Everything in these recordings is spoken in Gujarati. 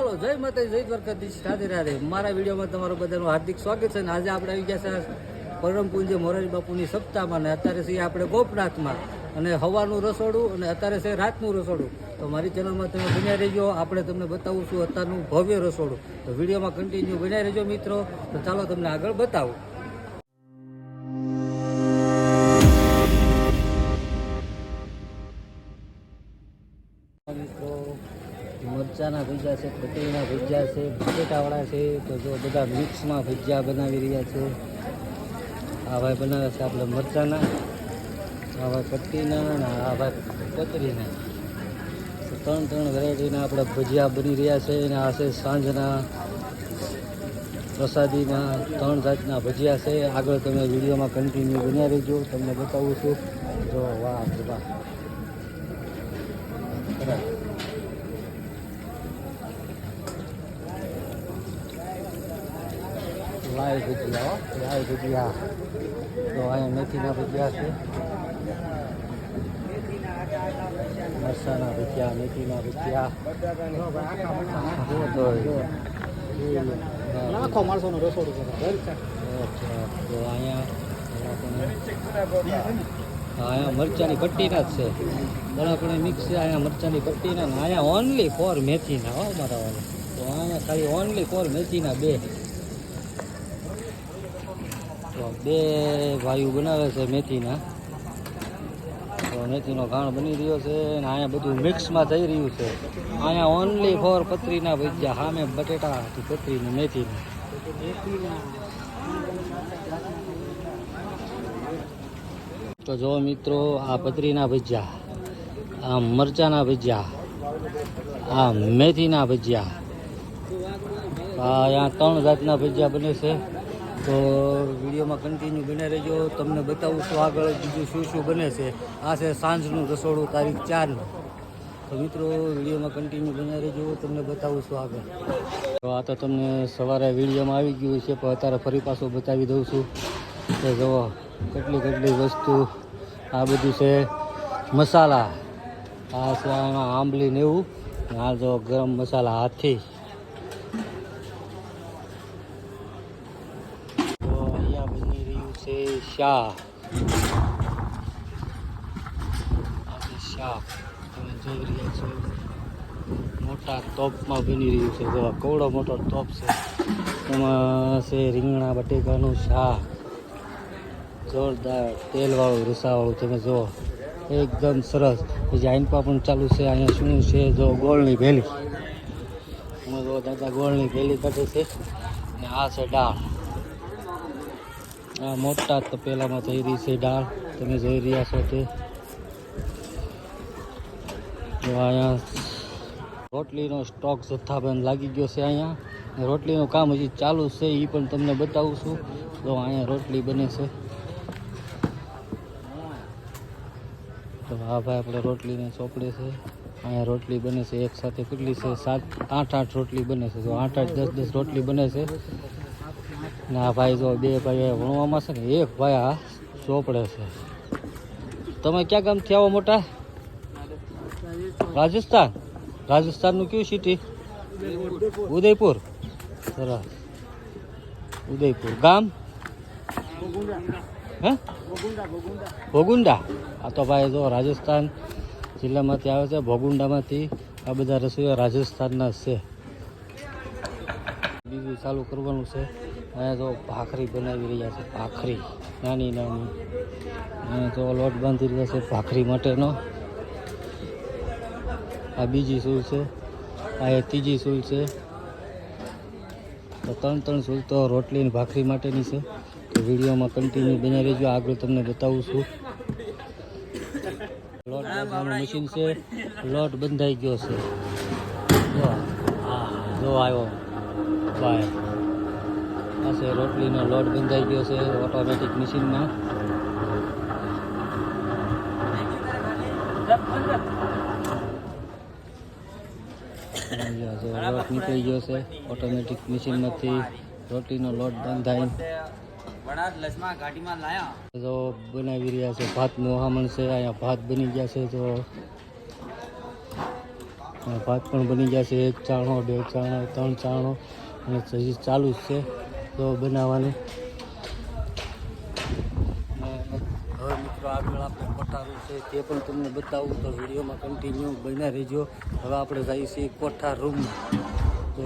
હાલો, જય માતા જય દ્વારકાધીશ, રાધે રાધે. મારા વિડીયોમાં તમારું બધાનું હાર્દિક સ્વાગત છે અને આજે આપણે આવી ગયા છે પરમ પૂજ્ય મોરારી બાપુની સપ્તાહમાં અને અત્યારે છીએ આપણે ગોપનાથમાં. અને હવાનું રસોડું અને અત્યારે છે રાતનું રસોડું. તો મારી ચેનલમાં તમે બન્યા રહેજો, આપણે તમને બતાવું છું અત્યારનું ભવ્ય રસોડું. તો વિડીયોમાં કન્ટિન્યુ બન્યા રહેજો મિત્રો. તો ચાલો તમને આગળ બતાવું. ભજીયા છે કટીના ભજીયા છે, બટેટાવાળા છે, તો જો બધા મિક્સમાં ભજીયા બનાવી રહ્યા છે. આ ભાઈ બનાવે છે આપણે મરચાના, આ ભાઈ કટીના અને આ ભાઈ કતરીના. ત્રણ ત્રણ વેરાયટીના આપણે ભજીયા બની રહ્યા છે અને આ છે સાંજના પ્રસાદીના ત્રણ જાતના ભજીયા છે. આગળ તમે વિડીયોમાં કન્ટિન્યુ બન્યા રહેજો, તમને બતાવું છું. જો વાહ વાહ બરાબર લાઈવ ભજીયા હો ભજીયા તો અહીંયા મેથીના ભજીયા છે મરસાના ભજીયા મેથીના ભજીયા. લાખો માણસોનો અચ્છા તો અહીંયા અહીંયા મરચાની પટ્ટીના જ છે. બરાબર. મિક્સ છે અહીંયા મરચાની પટ્ટીના અહીંયા ઓનલી ફોર મેથીના હો મારા તો અહીંયા ખાલી ઓનલી ફોર મેથીના બે. બે ભાઈઓ બનાવે છે મેથીના. તો મેથીનો ઘાણ બની રહ્યો છે અને અહીંયા બધું મિક્સમાં થઈ રહ્યું છે. અહીંયા ઓનલી ફોર પતરીના ભજીયા સામે બટેટા પતરી ને મેથીના. તો જો મિત્રો, આ પતરીના ભજીયા, આ મરચાના ભજીયા, આ મેથીના ભજીયા, આ અહીંયા ત્રણ જાતના ભજીયા બને છે. તો વિડીયોમાં કન્ટિન્યુ બને રહેજો. તમને બતાવું છું આગળ બીજું શું શું બને છે. આ છે સાંજનું રસોડું તારીખ ચારનું. તો મિત્રો, વિડીયોમાં કન્ટિન્યુ બન્યા રહેજો. તમને બતાવું છું આગળ. તો આ તો તમને સવારે વિડીયોમાં આવી ગયું છે, પણ અત્યારે ફરી પાછું બતાવી દઉં છું. કે જુઓ, કેટલી કેટલી વસ્તુ આ બધું છે. મસાલા. આ છે આંબલી ને એવું. આ જો ગરમ મસાલા હાથથી તો અહીંયા બની રહ્યું છે શાક તમે જોઈ રહ્યા છો મોટા તોપમાં બની રહ્યું છે, જો કવડો મોટો તોપ છે. એમાં છે રીંગણા, બટેકાનું શાક. જોરદાર તેલવાળું રસાવાળું તમે જુઓ. એકદમ સરસ. પછી આઈનપા પણ ચાલુ છે, અહીંયા શું છે, જો ગોળની ભેલી. એમાં જો દાદા ગોળની ભેલી કાઢે છે. અને આ છે દાળ. આ મોટા તપેલામાં થઈ રહી છે દાળ તમે જોઈ રહ્યા છો તે. અહીંયા રોટલીનો સ્ટોક જથ્થાબંધ લાગી ગયો છે અહીંયા. રોટલીનું કામ હજી ચાલુ છે એ પણ તમને બતાવું છું. તો અહીંયા રોટલી બને છે. તો હા ભાઈ, આપણે રોટલીને ચોપડે છે. અહીંયા રોટલી બને છે, એક સાથે કેટલી છે? સાત, આઠ આઠ રોટલી બને છે. તો આઠ આઠ, દસ દસ રોટલી બને છે. ને ભાઈ, જો બે ભાઈ ભણવામાં છે ને, એક ભાઈ આ ચોપડે છે. તમે ક્યાં ગામથી આવો મોટા? રાજસ્થાન? રાજસ્થાનનું કયું સિટી ઉદયપુર. સરસ. ઉદયપુર. ગામ? હે? ભોગુંડા. આ તો ભાઈ જો રાજસ્થાન જિલ્લામાંથી આવે છે, ભોગુંડામાંથી આ બધા રસોઈયા રાજસ્થાનના છે. બીજું ચાલુ કરવાનું છે. અહીંયા તો ભાખરી બનાવી રહ્યા છે, ભાખરી, નાની નાની. અહીંયા તો લોટ બાંધી રહ્યા છે ભાખરી માટેનો. આ બીજી સૂલ છે, આ એ ત્રીજી સૂલ છે. ત્રણ ત્રણ સૂલ તો રોટલી અને ભાખરી માટેની છે. તો વિડીયોમાં કન્ટિન્યુ બની રહેજો. આગળ તમને બતાવું છું. લોટ બાંધવાનું મશીન છે. લોટ બંધાઈ ગયો છે. જો આવ્યો. બાય છે, રોટલીનો લોટ બંધાઈ ગયો છે ઓટોમેટિક મશીનમાં લોટ નીકળી ગયો છે ઓટોમેટિક મશીનમાંથી રોટલીનો લોટ બંધાઈ. જો બનાવી રહ્યા છે ભાતનું હમણ છે, અહીંયા ભાત બની ગયા છે તો ભાત પણ બની ગયા છે, એક ચાણો, બે ચાણો, ત્રણ ચાણો, અને હજી ચાલુ જ છે. તો બનાવવાની. હવે મિત્રો આગળ આપણે કોઠારું છે તે પણ તમને બતાવું તો વિડીયોમાં કન્ટિન્યુ બન્યા રહેજો. હવે આપણે જઈએ છીએ કોઠા રૂમમાં તો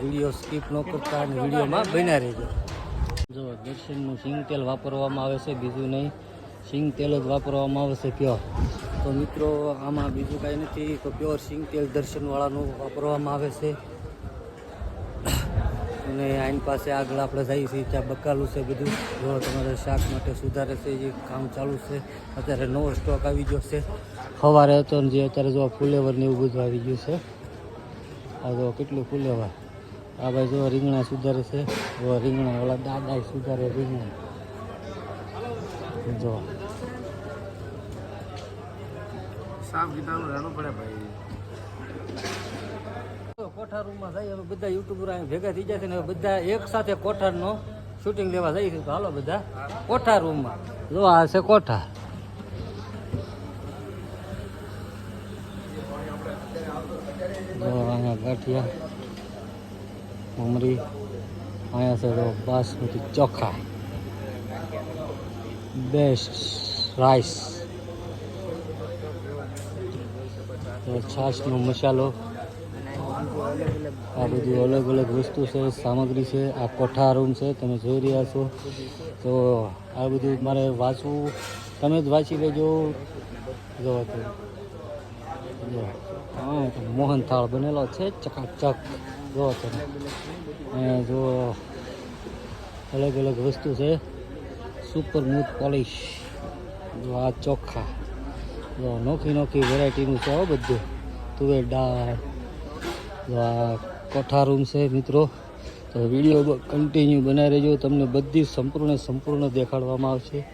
વીડિયો સ્કીપ ન કરતા અને વિડીયોમાં બન્યા રહેજો. જો દર્શનનું સિંગ તેલ વાપરવામાં આવે છે, બીજું નહીં. સિંગ તેલ જ વાપરવામાં આવે છે પ્યોર તો મિત્રો, આમાં બીજું કાંઈ નથી. તો પ્યોર સિંગ તેલ દર્શનવાળાનું વાપરવામાં આવે છે. અને આની પાસે આગળ આપણે જઈએ છીએ, ત્યાં બકાલું છે બધું. જો તમારે શાક માટે સુધારે છે, જે કામ ચાલુ છે, અત્યારે નવો સ્ટોક આવી ગયો છે. સવારે હતો ને જે અત્યારે જો ફુલેવર ને એવું બધું આવી ગયું છે. આ જો કેટલું ફુલેવર. આ ભાઈ જો રીંગણા સુધારે છે. જો રીંગણા ઓલા દાદા સુધારે રીંગણા. જો. સાફ ગીતાનું પડે ભાઈ. કોઠાર રૂમમાં જઈએ હવે બધા યુટ્યુબર અહીં ભેગા થઈ છે ને બધા એક સાથે કોઠારનો શૂટિંગ લેવા જઈએ છે. હાલો બધા કોઠાર રૂમમાં. જો આ છે કોઠાર અહીંયા ગાંઠિયા મમરી અહીંયા છે બાસમતી ચોખા. બેસ્ટ રાઈસ છાશનો મસાલો. આ બધું અલગ અલગ વસ્તુ છે, સામગ્રી છે, આ કોઠા રૂમ છે, તમે જોઈ રહ્યા છો. તો આ બધું મારે વાંચવું, તમે જ વાંચી લેજો. જો હા મોહનથાળ મોહન થાળ બનેલો છે, ચકાચક. જો તમે જો, અલગ અલગ વસ્તુ છે. સુપર મૂથ પોલિશ જો, આ ચોખ્ખા જો, નોખી નોખી વેરાયટીનું છે બધું. તુવેર દાળ તો આ કોઠા રૂમ છે મિત્રો. તો વીડિયો કન્ટિન્યુ બનાવી રહેજો. તમને બધી સંપૂર્ણ સંપૂર્ણ દેખાડવામાં આવશે.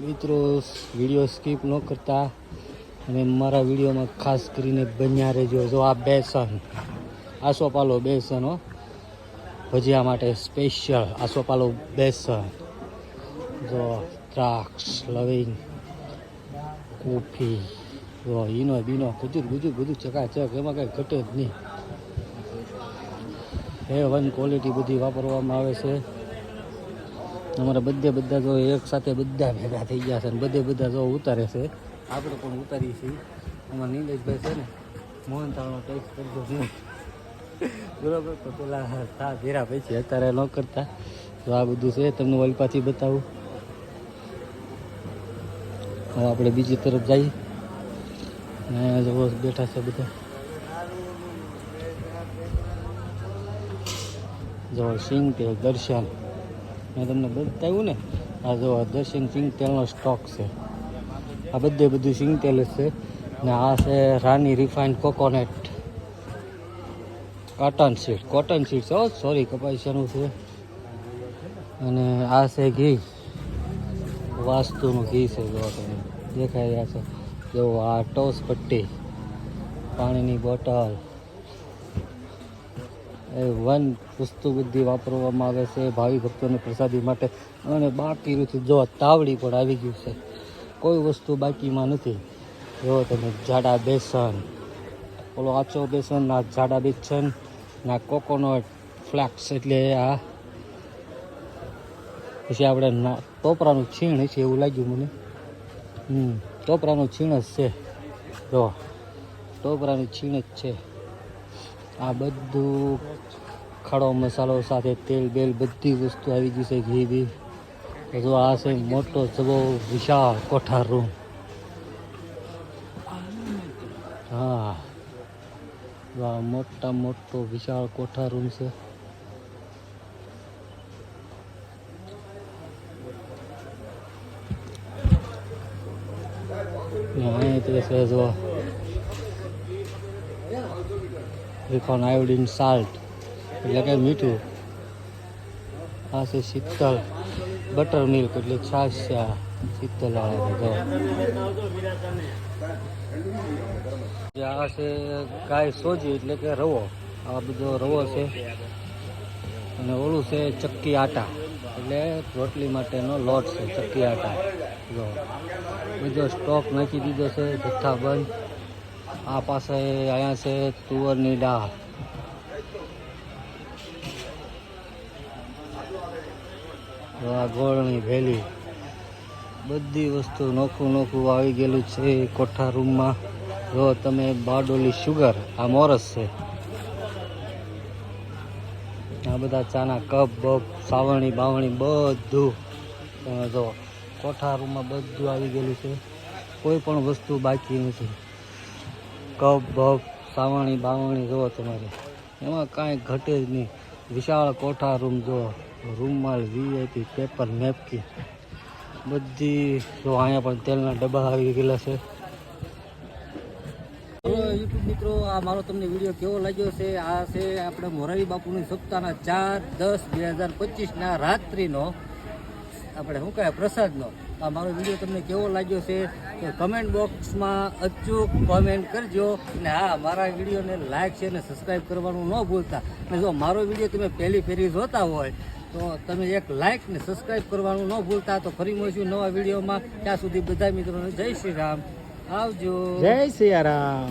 મિત્રો વીડિયો સ્કીપ ન કરતા. અને મારા વિડીયોમાં ખાસ કરીને બન્યા રહેજો. જો આ બેસન. આસોપાલો બેસન, હો. ભજીયા માટે સ્પેશિયલ આસોપાલો બેસન. જો દ્રાક્ષ, લવિંગ, કોફી. ઈનો બીનો ખજૂર ગુજર બધું ચકાચક એમાં કાંઈ ઘટે જ નહીં એ વન ક્વોલિટી બધી વાપરવામાં આવે છે અમારા બધે બધા જો એક સાથે બધા ભેગા થઈ ગયા છે. અને બધે બધા જો ઉતારે છે. આપણે પણ ઉતારીએ છીએ અમારા નીલેશભાઈ છે ને મોહનથાળનો ટેસ્ટ કરજો નહીં બરાબર? તો પેલા થા ધીરા પછી અત્યારે ન કરતા. તો આ બધું છે, તમને ઓલી બતાવું. હવે આપણે બીજી તરફ જઈએ. ને જો બેઠા છે બધા. જો સિંગ તેલ દર્શન. મેં તમને બતાવ્યું ને, આ જો દર્શન સિંગ તેલનો સ્ટોક છે. આ બધે બધું સિંગ તેલ છે. ને આ છે Rani refined coconut cotton seed cotton seed છે. સોરી કપાસિયાનું છે. અને આ છે ઘી. વાસ્તુનું ઘી છે, જો તમે દેખાઈ રહ્યા છે. જો આ ટોસ પટ્ટી, પાણીની બોટલ. એ વન વસ્તુ બધી વાપરવામાં આવે છે, ભાવિ ભક્તોને પ્રસાદી માટે. અને બાકી જો તાવડી પણ આવી ગયું છે, કોઈ વસ્તુ બાકીમાં નથી. જો તમે જાડા બેસન, ઓલો આચો બેસન ના જાડા બેસન, ના કોકોનટ ફ્લેક્સ એટલે આ. પછી આપણે ના ટોપરાનું છીણ છે એવું લાગ્યું મને. હમ. ટોપરાનું છીણ જ છે. જો, ટોપરાનું છીણ જ છે. આ બધું ખડો મસાલો સાથે તેલ બેલ બધી વસ્તુ આવી ગઈ છે ઘી બી જો આ છે મોટો જબો વિશાળ કોઠાર રૂમ હા. મોટા મોટો વિશાળ કોઠાર રૂમ છે અહીં તે છે જો રિફાઇન આયોડિન સાલ્ટ એટલે કે મીઠું. આ છે શીતલ બટર મિલ્ક એટલે છાશ છે આ શીતલ વાળા આ છે ગાય સોજી એટલે કે રવો આ બધો રવો છે. અને ઓલું છે ચક્કી આટા, એટલે રોટલી માટેનો લોટ છે, ચક્કી આટા. જો, બીજો સ્ટોક નાખી દીધો છે જથ્થાબંધ આ પાસે અહીંયા છે તુવરની દાળ આ ગોળની ભેલી. બધી વસ્તુ નોખું નોખું આવી ગયેલું છે કોઠા રૂમમાં. જો, તમે બારડોલી શુગર આ મોરસ છે. આ બધા ચાના કપ, બપ સાવણી બાવણી બધું. તમે જો કોઠા રૂમમાં બધું આવી ગયેલું છે. કોઈ પણ વસ્તુ બાકી નથી. કપ બપ સાવણી, બાવણી જુઓ તમારે. એમાં કાંઈ ઘટે જ નહીં. વિશાળ કોઠા રૂમ જો રૂમમાં વીઆઈપી પેપર મેપકી બધી જો અહીંયા પણ તેલના ડબ્બા આવી ગયેલા છે. યુટ્યુબ મિત્રો, આ મારો તમને વીડિયો કેવો લાગ્યો છે? આ છે આપણે મોરારી બાપુની સપ્તાહના ચાર દસ બે હજાર પચીસના રાત્રિનો આપણે શું કહેવાય, પ્રસાદનો. આ મારો વીડિયો તમને કેવો લાગ્યો છે તો કમેન્ટ બોક્સમાં અચૂક કોમેન્ટ કરજો. અને હા, મારા વિડીયોને લાઇક છે અને સબસ્ક્રાઈબ કરવાનું ન ભૂલતા. અને જો મારો વીડિયો તમે પહેલી ફેરી જોતા હોય, તો તમે એક લાઇક ને સબસ્ક્રાઈબ કરવાનું ન ભૂલતા, તો ફરી મળીશું નવા વિડીયોમાં. ત્યાં સુધી બધા મિત્રોને જય શ્રી રામ. આવજો. જય સિયારામ